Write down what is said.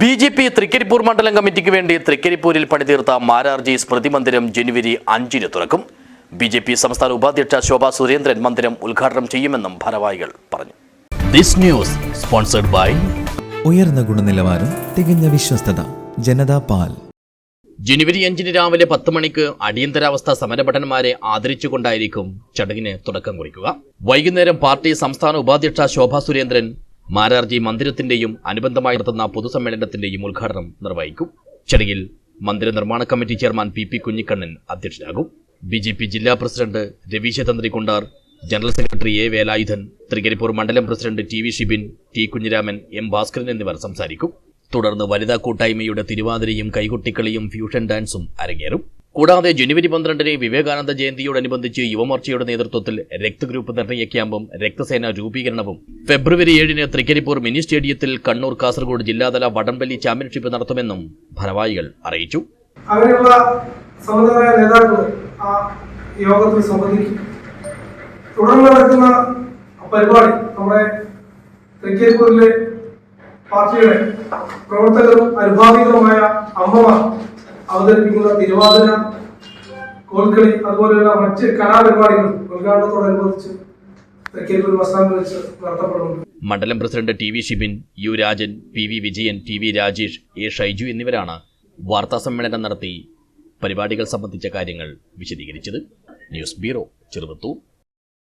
B J P Trikaripur മണ്ഡലം കമ്മിറ്റിക്ക് വേണ്ടി തൃക്കരിപ്പൂരിൽ പണിതീർത്ത മാരാർജി സ്മൃതി മന്ദിരം ജനുവരി അഞ്ചിന് തുറക്കും. ബി ജെ പി സംസ്ഥാന ഉപാധ്യക്ഷ ശോഭാ സുരേന്ദ്രൻ മന്ദിരം ഉദ്ഘാടനം ചെയ്യുമെന്നും ഭാരവാഹികൾ പറഞ്ഞു. ദിസ് ന്യൂസ് സ്പോൺസർഡ് ബൈ ഉയർന്ന ഗുണനിലവാരം തികഞ്ഞ വിശ്വസ്തത ജനതാ പാൽ. ജനുവരി അഞ്ചിന് രാവിലെ പത്ത് മണിക്ക് അടിയന്തരാവസ്ഥ സമരഭടന്മാരെ ആദരിച്ചുകൊണ്ടായിരിക്കും ചടങ്ങിന് തുടക്കം കുറിക്കുക. വൈകുന്നേരം പാർട്ടി സംസ്ഥാന ഉപാധ്യക്ഷ ശോഭാ സുരേന്ദ്രൻ മാരാർജി മന്ദിരത്തിന്റെയും അനുബന്ധമായി നടത്തുന്ന പൊതുസമ്മേളനത്തിന്റെയും ഉദ്ഘാടനം നിർവഹിക്കും. ചടങ്ങിൽ മന്ദിര നിർമ്മാണ committee chairman P P Kunhikannan അധ്യക്ഷനാകും. B J P ജില്ലാ president Ravisha Tantri Kundar general secretary A Velayudhan Thrikkaripur മണ്ഡലം president T V Shibin T Kunhiraman M Bhaskaran എന്നിവർ സംസാരിക്കും. തുടർന്ന് വനിതാ കൂട്ടായ്മയുടെ തിരുവാതിരയും കൈകൊട്ടിക്കളിയും ഫ്യൂഷൻ ഡാൻസും അരങ്ങേറും. കൂടാതെ ജനുവരി പന്ത്രണ്ടിന് വിവേകാനന്ദ ജയന്തിയോടനുബന്ധിച്ച് യുവമോർച്ചയുടെ നേതൃത്വത്തിൽ രക്തഗ്രൂപ്പ് നിർണയ ക്യാമ്പും രക്തസേന രൂപീകരണവും. ഫെബ്രുവരി ഏഴിന് തൃക്കരിപ്പൂർ മിനി സ്റ്റേഡിയത്തിൽ കണ്ണൂർ കാസർഗോഡ് ജില്ലാതല വടംവലി ചാമ്പ്യൻഷിപ്പ് നടത്തുമെന്നും ഭാരവാഹികൾ അറിയിച്ചു. അങ്ങനെയുള്ള സമുദായ നേതാക്കൾ ആ യോഗത്തിൽ സംബന്ധിക്കും. തുടർന്ന് നടക്കുന്ന പരിപാടി നമ്മുടെ തൃക്കരിപ്പൂരിലെ പാർട്ടിയുടെ പ്രവർത്തകരും അനുഭാവികളുമായ അമ്മമാർ അവതരിപ്പിക്കുന്ന തിരുവാതിര കോൽക്കളി അതുപോലെയുള്ള മറ്റ് കലാപരിപാടികൾ ഉദ്ഘാടനത്തോടനുബന്ധിച്ച് വെച്ച് മണ്ഡലം president T V Shibin U Rajan P V Vijayan T V Rajesh A Shyju എന്നിവരാണ് വാർത്താ സമ്മേളനം നടത്തി പരിപാടികൾ സംബന്ധിച്ച കാര്യങ്ങൾ വിശദീകരിച്ചത്. News bureau Cheruvathur.